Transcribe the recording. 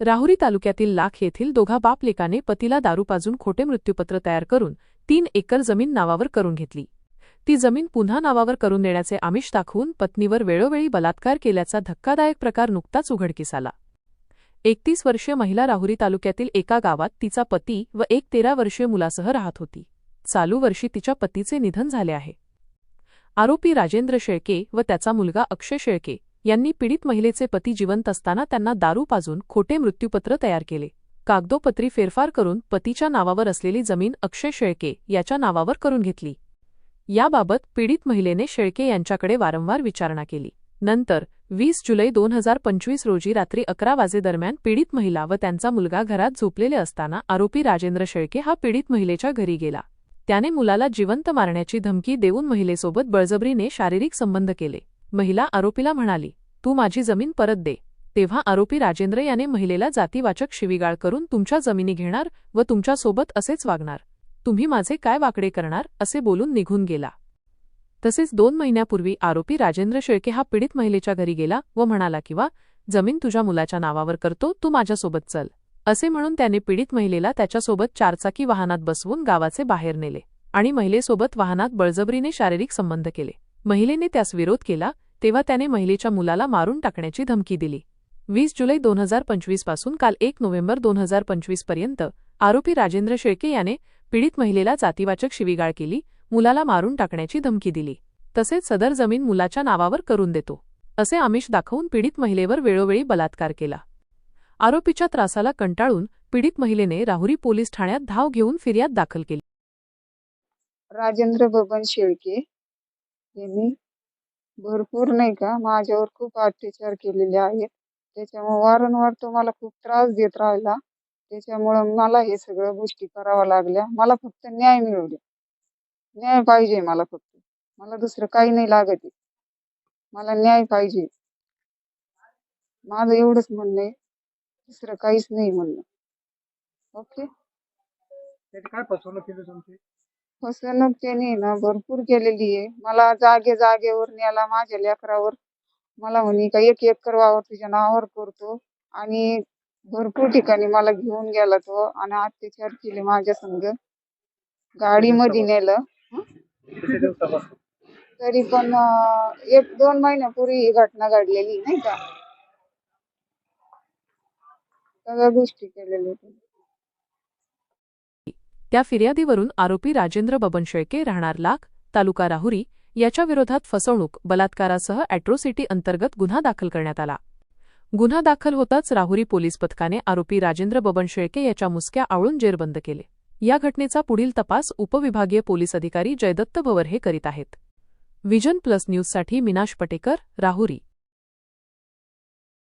राहुरी तालुक्यातील लाख येथील दोघा बापलेकाने पतीला दारू पाजून खोटे मृत्यूपत्र तयार करून तीन एकर जमीन नावावर करून घेतली. ती जमीन पुन्हा नावावर करून देण्याचे आमिष दाखवून पत्नीवर वेळोवेळी बलात्कार केल्याचा धक्कादायक प्रकार नुकताच उघडकीस आला. एकतीस वर्षीय महिला राहुरी तालुक्यातील एका गावात तिचा पती व एक तेरा वर्षीय मुलासह राहत होती. चालू वर्षी तिच्या पतीचे निधन झाले आहे. आरोपी राजेंद्र शेळके व त्याचा मुलगा अक्षय शेळके यांनी पीडित महिलेचे पती जिवंत असताना त्यांना दारू पाजून खोटे मृत्यूपत्र तयार केले. कागदोपत्री फेरफार करून पतीच्या नावावर असलेली जमीन अक्षय शेळके याच्या नावावर करून घेतली. याबाबत पीडित महिलेने शेळके यांच्याकडे वारंवार विचारणा केली. नंतर वीस जुलै दोन हजार पंचवीस रोजी रात्री अकरा वाजेदरम्यान पीडित महिला व त्यांचा मुलगा घरात झोपलेले असताना आरोपी राजेंद्र शेळके हा पीडित महिलेच्या घरी गेला. त्याने मुलाला जिवंत मारण्याची धमकी देऊन महिलेसोबत बळजबरीने शारीरिक संबंध केले. महिला आरोपीला म्हणाली तू माझी जमीन परत दे. तेव्हा आरोपी राजेंद्र याने महिलेला जातीवाचक शिवीगाळ करून तुमच्या जमिनी घेणार व तुमच्यासोबत असेच वागणार. तुम्ही माझे काय वाकडे करणार असे बोलून निघून गेला. तसेच दोन महिन्यापूर्वी आरोपी राजेंद्र शेळके हा पीडित महिलेच्या घरी गेला व म्हणाला किंवा जमीन तुझ्या मुलाच्या नावावर करतो तू माझ्यासोबत चल. असे म्हणून त्याने पीडित महिलेला त्याच्यासोबत चारचाकी वाहनात बसवून गावाचे बाहेर नेले आणि महिलेसोबत वाहनात बळजबरीने शारीरिक संबंध केले. महिलेने त्यास विरोध केला तेव्हा त्याने महिलेच्या मुलाला मारून टाकण्याची धमकी दिली. वीस जुलै दोन हजार पंचवीसपासून काल एक नोव्हेंबर दोन हजार पंचवीसपर्यंत आरोपी राजेंद्र शेळके याने पीडित महिलेला जातीवाचक शिवीगाळ केली मुलाला मारून टाकण्याची धमकी दिली. तसेच सदर जमीन मुलाच्या नावावर करून देतो असे आमिष दाखवून पीडित महिलेवर वेळोवेळी बलात्कार केला. आरोपीच्या त्रासाला कंटाळून पीडित महिलेने राहुरी पोलीस ठाण्यात धाव घेऊन फिर्याद दाखल केली. राजेंद्र बबन शेळके यांनी भरपूर नाही का? माझ्यावर खूप अत्याचार केलेले आहेत. त्याच्यामुळे वारंवार तो मला खूप त्रास देत राहिला. त्याच्यामुळं मला हे सगळं गोष्टी कराव्या लागल्या. मला फक्त न्याय मिळू द्या न्याय पाहिजे मला फक्त. मला दुसरं काही नाही लागत मला न्याय पाहिजे. माझं एवढंच म्हणणं आहे. दुसरं काहीच नाही म्हणणं. ओके? काय फसवणूक केली तुमची? फसवणूक त्याने ना भरपूर केलेली आहे. मला जागे जागेवर न्याला माझ्या लेकरावर मला म्हणे का एक एकर वावर तुझ्या नावावर करतो आणि भरपूर ठिकाणी मला घेऊन गेला तो आणि अत्याचार केले माझ्या संग. गाडीमध्ये नेलं. किती दिवसापासून? तरी पण अं, एक दोन महिन्यापूर्वी ही घटना घडलेली नाही का? सगळ्या गोष्टी केलेल्या होत्या. त्या फिर्यादीवरून आरोपी राजेंद्र बबन शेळके राहणार लाख तालुका राहुरी याच्या विरोधात फसवणूक बलात्कारासह अॅट्रोसिटी अंतर्गत गुन्हा दाखल करण्यात आला. गुन्हा दाखल होताच राहुरी पोलीस पथकाने आरोपी राजेंद्र बबन शेळके याच्या मुसक्या आवळून जेरबंद केले. या घटनेचा पुढील तपास उपविभागीय पोलीस अधिकारी जयदत्त भवर हे करीत आहेत. विजन प्लस न्यूजसाठी मिनाश पटेकर राहुरी.